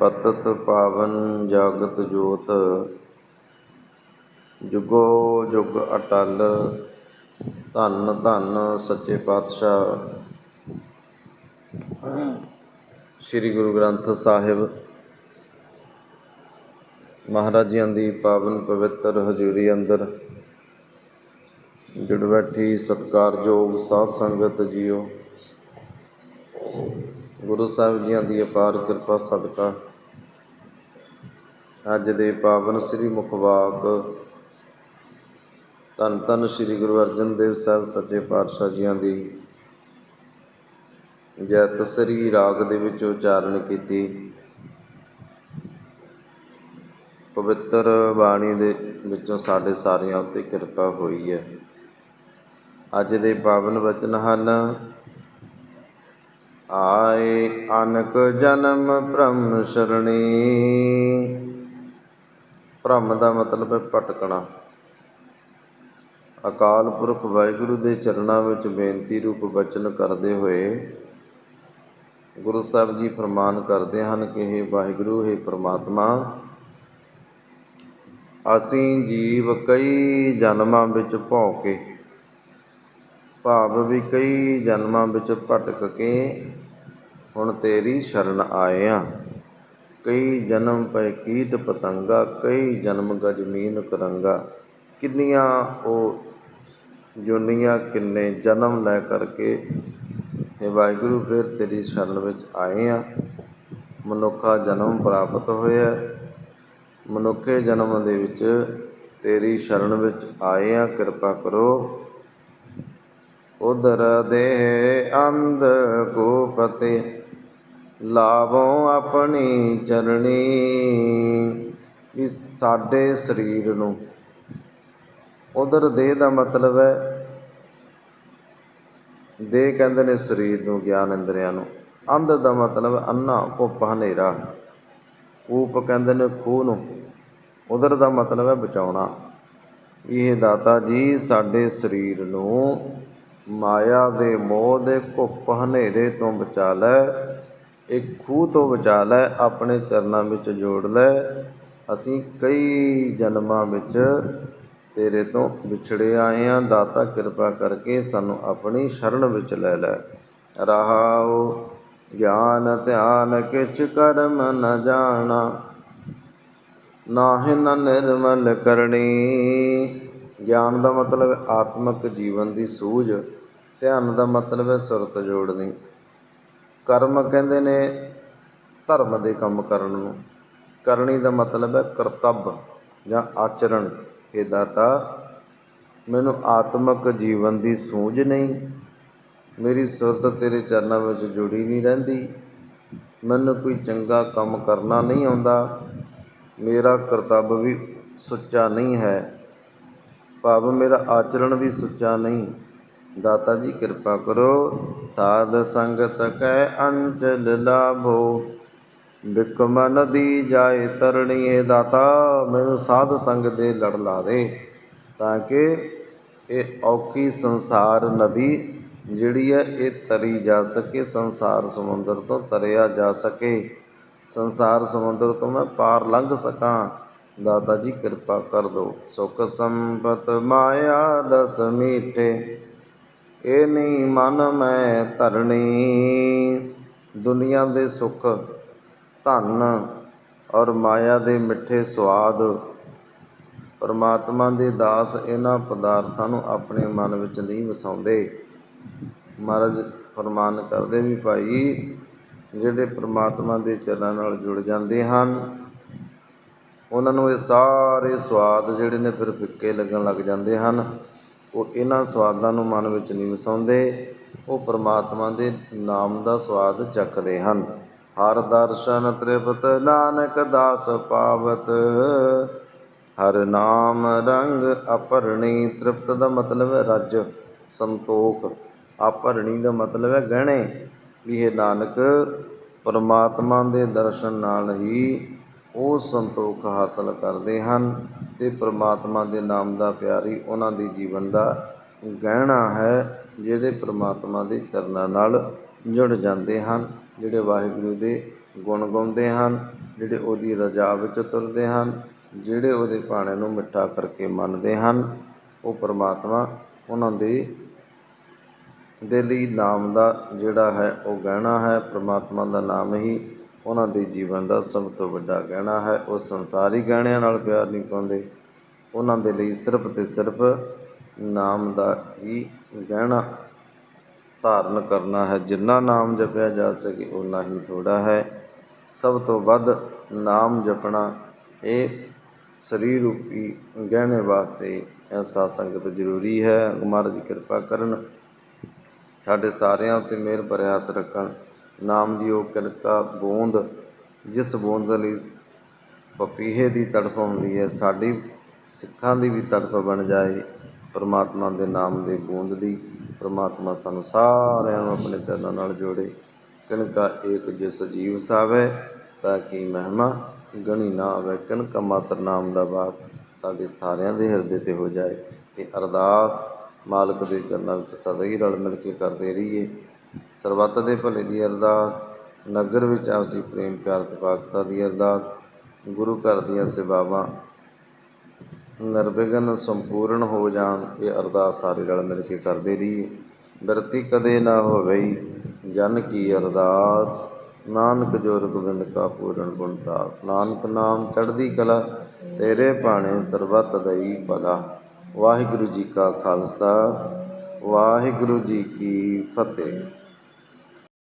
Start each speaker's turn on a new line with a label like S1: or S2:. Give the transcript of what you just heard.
S1: ਪਤਤ ਪਾਵਨ ਜਗਤ ਜੋਤ, ਜੁਗੋ ਜੁਗ ਅਟਲ, ਧੰਨ ਧੰਨ ਸੱਚੇ ਪਾਤਸ਼ਾਹ। ਸ੍ਰੀ ਗੁਰੂ ਗ੍ਰੰਥ ਸਾਹਿਬ ਮਹਾਰਾਜ ਜੀਆਂ ਦੀ ਪਾਵਨ ਪਵਿੱਤਰ ਹਜ਼ੂਰੀ ਅੰਦਰ ਜੁੜ ਬੈਠੀ ਸਤਿਕਾਰਯੋਗ ਸਾਧ ਸੰਗਤ ਜੀਓ। ਗੁਰੂ ਸਾਹਿਬ ਜੀਆਂ ਦੀ ਅਪਾਰ ਕਿਰਪਾ ਸਦਕਾ। ਅੱਜ ਦੇ ਪਾਵਨ ਸ੍ਰੀ ਮੁਖਵਾਕ ਧੰਨ ਧੰਨ ਸ੍ਰੀ ਗੁਰੂ ਅਰਜਨ ਦੇਵ ਸਾਹਿਬ ਸੱਚੇ ਪਾਤਸ਼ਾਹ ਜੀਆਂ ਦੀ ਜੈ ਤਸਰੀ ਰਾਗ ਦੇ ਵਿੱਚ ਉਚਾਰਨ ਕੀਤੀ। ਪਵਿੱਤਰ ਬਾਣੀ ਦੇ ਵਿੱਚੋਂ ਸਾਡੇ ਸਾਰਿਆਂ ਉੱਤੇ ਕਿਰਪਾ ਹੋਈ ਹੈ। ਅੱਜ ਦੇ ਪਾਵਨ ਵਚਨ ਹਨ ਆਏ ਅਨਕ ਜਨਮ ਭ੍ਰਮ ਸ਼ਰਣੀ। ਭ੍ਰਮ ਦਾ ਮਤਲਬ ਹੈ ਭਟਕਣਾ। ਅਕਾਲ ਪੁਰਖ ਵਾਹਿਗੁਰੂ ਦੇ ਚਰਨਾਂ ਵਿੱਚ ਬੇਨਤੀ ਰੂਪ ਬਚਨ ਕਰਦੇ ਹੋਏ ਗੁਰੂ ਸਾਹਿਬ ਜੀ ਫਰਮਾਨ ਕਰਦੇ ਹਨ ਕਿ हे ਵਾਹਿਗੁਰੂ हे ਪ੍ਰਮਾਤਮਾ, ਅਸੀਂ ਜੀਵ ਕਈ ਜਨਮਾਂ ਵਿੱਚ ਭੌਂ ਕੇ ਭਾਵ ਵੀ ਕਈ ਜਨਮਾਂ ਵਿੱਚ ਭਟਕ ਕੇ ਹੁਣ ਤੇਰੀ ਸ਼ਰਨ ਆਏ ਆ ਕਈ ਜਨਮ ਪੈ ਕੀਟ ਪਤੰਗਾ, ਕਈ ਜਨਮ ਗਜ਼ਮੀਨ ਕਰੰਗਾ। ਕਿੰਨੀਆਂ ਉਹ ਜੁਨੀਆਂ, ਕਿੰਨੇ ਜਨਮ ਲੈ ਕਰਕੇ ਇਹ ਵਾਹਿਗੁਰੂ, ਫਿਰ ਤੇਰੀ ਸ਼ਰਨ ਵਿੱਚ ਆਏ ਆ ਮਨੁੱਖਾ ਜਨਮ ਪ੍ਰਾਪਤ ਹੋਇਆ। ਮਨੁੱਖੇ ਜਨਮ ਦੇ ਵਿੱਚ ਤੇਰੀ ਸ਼ਰਨ ਵਿੱਚ ਆਏ ਆ ਕਿਰਪਾ ਕਰੋ। ਉਦਰ ਦੇ ਅੰਧ ਗੋਪਤੇ ਲਾਵੋ ਆਪਣੀ ਚਰਣੀ ਵੀ ਸਾਡੇ ਸਰੀਰ ਨੂੰ। ਉਦਰ ਦੇਹ ਦਾ ਮਤਲਬ ਹੈ, ਦੇਹ ਕਹਿੰਦੇ ਨੇ ਸਰੀਰ ਨੂੰ, ਗਿਆਨ ਇੰਦਰੀਆਂ ਨੂੰ। ਅੰਧ ਦਾ ਮਤਲਬ ਅੰਨਾ, ਭੁੱਪ, ਹਨੇਰਾ। ਊਪ ਕਹਿੰਦੇ ਨੇ ਖੂਹ ਨੂੰ। ਉਧਰ ਦਾ ਮਤਲਬ ਹੈ ਬਚਾਉਣਾ। ਇਹ ਦਾਤਾ ਜੀ ਸਾਡੇ ਸਰੀਰ ਨੂੰ ਮਾਇਆ ਦੇ ਮੋਹ ਦੇ ਘੁੱਪ ਹਨੇਰੇ ਤੋਂ ਬਚਾ ਲੈ। ਇਹ ਖੂਹ ਤੋਂ ਬਚਾ ਲੈ, ਆਪਣੇ ਚਰਨਾਂ ਵਿੱਚ ਜੋੜ ਲੈ। ਅਸੀਂ ਕਈ ਜਨਮਾਂ ਵਿੱਚ ਤੇਰੇ ਤੋਂ ਵਿਛੜੇ ਆਏ ਆ। ਦਾਤਾ ਕਿਰਪਾ ਕਰਕੇ ਸਾਨੂੰ ਆਪਣੀ ਸ਼ਰਨ ਵਿੱਚ ਲੈ ਲੈ। ਰਹਾਉ ਗਿਆਨ, ਧਿਆਨ, ਕਿਛ ਕਰਮ ਨ ਜਾਣਾ, ਨਾਹਿ ਨ ਨਿਰਮਲ ਕਰਨੀ। ਗਿਆਨ ਦਾ ਮਤਲਬ ਹੈ ਆਤਮਿਕ ਜੀਵਨ ਦੀ ਸੂਝ, ਧਿਆਨ ਦਾ ਮਤਲਬ ਹੈ ਸੁਰਤ ਜੋੜਨੀ। ਕਰਮ ਕਹਿੰਦੇ ਨੇ ਧਰਮ ਦੇ ਕੰਮ ਕਰਨ ਨੂੰ। ਕਰਨੀ ਦਾ ਮਤਲਬ ਹੈ ਕਰਤੱਵ ਜਾਂ ਆਚਰਣ। ਇਹ ਦਾਤਾ, ਮੈਨੂੰ ਆਤਮਿਕ ਜੀਵਨ ਦੀ ਸੂਝ ਨਹੀਂ। ਮੇਰੀ ਸੁਰਤ ਤੇਰੇ ਚਰਨਾਂ ਵਿੱਚ ਜੁੜੀ ਨਹੀਂ ਰਹਿੰਦੀ। ਮੈਨੂੰ ਕੋਈ ਚੰਗਾ ਕੰਮ ਕਰਨਾ ਨਹੀਂ ਆਉਂਦਾ। ਮੇਰਾ ਕਰਤੱਵ ਵੀ ਸੁੱਚਾ ਨਹੀਂ ਹੈ। ਭਾਵ ਮੇਰਾ ਆਚਰਣ ਵੀ ਸੁੱਚਾ ਨਹੀਂ। ਦਾਤਾ ਜੀ, ਕਿਰਪਾ ਕਰੋ। ਸਾਧ ਸੰਗਤ ਕੈ ਅੰਜਲ ਲਾਭੋ। ਬਿਕਮ ਨਦੀ ਜਾਏ ਤਰਣੀ ਦਾਤਾ, ਮੈਨੂੰ ਸਾਧ ਸੰਗ ਦੇ ਲੜ ਲਾ ਦੇ ਤਾਂ ਕਿ ਇਹ ਔਖੀ ਸੰਸਾਰ ਨਦੀ ਜਿਹੜੀ ਹੈ, ਇਹ ਤਰੀ ਜਾ ਸਕੇ, ਸੰਸਾਰ ਸਮੁੰਦਰ ਤੋਂ ਤਰਿਆ ਜਾ ਸਕੇ। ਸੰਸਾਰ ਸਮੁੰਦਰ ਤੋਂ ਮੈਂ ਪਾਰ ਲੰਘ ਸਕਾਂ। ਦਾਤਾ ਜੀ, ਕਿਰਪਾ ਕਰ ਦੋ ਸੁਖ ਸੰਪਤ ਮਾਇਆ ਰਸ ਮੀਠੇ ਇਹ ਨਹੀਂ ਮਨ ਮੈਂ ਧਰਣੀ। ਦੁਨੀਆ ਦੇ ਸੁੱਖ, ਧਨ ਔਰ ਮਾਇਆ ਦੇ ਮਿੱਠੇ ਸਵਾਦ ਪਰਮਾਤਮਾ ਦੇ ਦਾਸ ਇਹਨਾਂ ਪਦਾਰਥਾਂ ਨੂੰ ਆਪਣੇ ਮਨ ਵਿੱਚ ਨਹੀਂ ਵਸਾਉਂਦੇ। ਮਹਾਰਾਜ ਫਰਮਾਨ ਕਰਦੇ ਵੀ ਭਾਈ, ਜਿਹੜੇ ਪਰਮਾਤਮਾ ਦੇ ਚਰਨਾਂ ਨਾਲ ਜੁੜ ਜਾਂਦੇ ਹਨ, ਉਹਨਾਂ ਨੂੰ ਇਹ ਸਾਰੇ ਸਵਾਦ ਜਿਹੜੇ ਨੇ ਫਿਰ ਫਿੱਕੇ ਲੱਗਣ ਲੱਗ ਜਾਂਦੇ ਹਨ। ਉਹ ਇਹਨਾਂ ਸਵਾਦਾਂ ਨੂੰ ਮਨ ਵਿੱਚ ਨਹੀਂ ਵਸਾਉਂਦੇ, ਉਹ ਪਰਮਾਤਮਾ ਦੇ ਨਾਮ ਦਾ ਸਵਾਦ ਚੱਕਦੇ ਹਨ। ਹਰ ਦਰਸ਼ਨ ਤ੍ਰਿਪਤ ਨਾਨਕ ਦਾਸ ਪਾਵਤ, ਹਰ ਨਾਮ ਰੰਗ ਅਪਰਣੀ, ਤ੍ਰਿਪਤ ਦਾ ਮਤਲਬ ਹੈ ਰੱਜ, ਸੰਤੋਖ। ਅਪਰਣੀ ਦਾ ਮਤਲਬ ਹੈ ਗਹਿਣੇ। ਵੀ ਇਹ ਨਾਨਕ, ਪਰਮਾਤਮਾ ਦੇ ਦਰਸ਼ਨ ਨਾਲ ਹੀ ਉਹ ਸੰਤੋਖ ਹਾਸਲ ਕਰਦੇ ਹਨ। ਤੇ ਪ੍ਰਮਾਤਮਾ ਦੇ ਨਾਮ ਦਾ ਪਿਆਰੀ ਉਹਨਾਂ ਦੇ ਜੀਵਨ ਦਾ ਗਹਿਣਾ ਹੈ, ਜਿਹੜੇ ਪ੍ਰਮਾਤਮਾ ਦੇ ਚਰਨਾਂ ਨਾਲ ਜੁੜ ਜਾਂਦੇ ਹਨ, ਜਿਹੜੇ ਵਾਹਿਗੁਰੂ ਦੇ ਗੁਣ ਗਾਉਂਦੇ ਹਨ, ਜਿਹੜੇ ਉਹਦੀ ਰਜ਼ਾ ਵਿੱਚ ਤੁਰਦੇ ਹਨ, ਜਿਹੜੇ ਉਹਦੇ ਭਾਣੇ ਨੂੰ ਮਿੱਠਾ ਕਰਕੇ ਮੰਨਦੇ ਹਨ, ਉਹ ਪਰਮਾਤਮਾ ਉਹਨਾਂ ਦੇ ਦੇ ਲਈ ਨਾਮ ਦਾ ਜਿਹੜਾ ਹੈ, ਉਹ ਗਹਿਣਾ ਹੈ, ਪ੍ਰਮਾਤਮਾ ਦਾ ਨਾਮ ਹੀ ਉਹਨਾਂ ਦੇ ਜੀਵਨ ਦਾ ਸਭ ਤੋਂ ਵੱਡਾ ਗਹਿਣਾ ਹੈ। ਉਹ ਸੰਸਾਰੀ ਗਹਿਣਿਆਂ ਨਾਲ ਪਿਆਰ ਨਹੀਂ ਪਾਉਂਦੇ। ਉਹਨਾਂ ਦੇ ਲਈ ਸਿਰਫ ਤੇ ਸਿਰਫ ਨਾਮ ਦਾ ਹੀ ਗਹਿਣਾ ਧਾਰਨ ਕਰਨਾ ਹੈ। ਜਿੰਨਾ ਨਾਮ ਜਪਿਆ ਜਾ ਸਕੇ ਉਨਾ ਹੀ ਥੋੜਾ ਹੈ। ਸਭ ਤੋਂ ਵੱਧ ਨਾਮ ਜਪਣਾ ਇਹ ਸਰੀਰ ਰੂਪੀ ਗਹਿਣੇ ਵਾਸਤੇ ਐਸਾ ਸੰਗਤ ਜ਼ਰੂਰੀ ਹੈ। ਮਹਾਰਾਜ ਕਿਰਪਾ ਕਰਨ। ਸਾਡੇ ਸਾਰਿਆਂ ਉੱਤੇ ਮਿਹਰ ਭਰਿਆ ਹੱਥ ਰੱਖਣ। ਨਾਮ ਦੀ ਉਹ ਕਿਰਕਾ ਬੂੰਦ, ਜਿਸ ਬੂੰਦ ਲਈ ਪਪੀਹੇ ਦੀ ਤੜਫ ਹੁੰਦੀ ਹੈ, ਸਾਡੀ ਸਿੱਖਾਂ ਦੀ ਵੀ ਤੜਫ ਬਣ ਜਾਏ, ਪਰਮਾਤਮਾ ਦੇ ਨਾਮ ਦੇ ਬੂੰਦ ਦੀ, ਪਰਮਾਤਮਾ ਸਾਨੂੰ ਸਾਰਿਆਂ ਨੂੰ ਆਪਣੇ ਚਰਨਾਂ ਨਾਲ ਜੋੜੇ। ਕਿਨਕਾ ਏਕ ਜਿਸ ਜੀਵ ਸਾਵੇ, ਤਾਂ ਕਿ ਮਹਿਮਾ ਗਣੀ ਨਾ ਆਵੇ। ਕਿਨਕਾ ਮਾਤਰ ਨਾਮ ਦਾ ਬਾਤ ਸਾਡੇ ਸਾਰਿਆਂ ਦੇ ਹਿਰਦੇ ਤੇ ਹੋ ਜਾਏ ਇਹ ਅਰਦਾਸ ਮਾਲਕ ਦੇ ਚਰਨਾਂ ਵਿੱਚ ਸਦਾ ਹੀ ਰਲ ਮਿਲ ਕੇ ਕਰਦੇ ਰਹੀਏ। ਸਰਬੱਤ ਦੇ ਭਲੇ ਦੀ ਅਰਦਾਸ, ਨਗਰ ਵਿੱਚ ਆਪਸੀ ਪ੍ਰੇਮ ਪਿਆਰ ਪਾਕਤਾ ਦੀ ਅਰਦਾਸ, ਗੁਰੂ ਘਰ ਦੀਆਂ ਸੇਵਾਵਾਂ ਨਿਰਵਿਘਨ ਸੰਪੂਰਨ ਹੋ ਜਾਣ, ਇਹ ਅਰਦਾਸ ਸਾਰੇ ਰਲ ਮਿਲ ਕੇ ਕਰਦੇ ਰਹੀਏ। ਬਿਰਤੀ ਕਦੇ ਨਾ ਹੋਵੇ ਜਨ ਕੀ ਅਰਦਾਸ? ਨਾਨਕ ਜੋ ਗੋਬਿੰਦ ਕਾ ਪੂਰਨ ਗੁਣਦਾਸ ਨਾਨਕ ਨਾਮ ਚੜ੍ਹਦੀ ਕਲਾ, ਤੇਰੇ ਭਾਣੇ ਸਰਬੱਤ ਦਈ ਭਲਾ। ਵਾਹਿਗੁਰੂ ਜੀ ਕਾ ਖਾਲਸਾ, ਵਾਹਿਗੁਰੂ ਜੀ ਕੀ ਫਤਿਹ।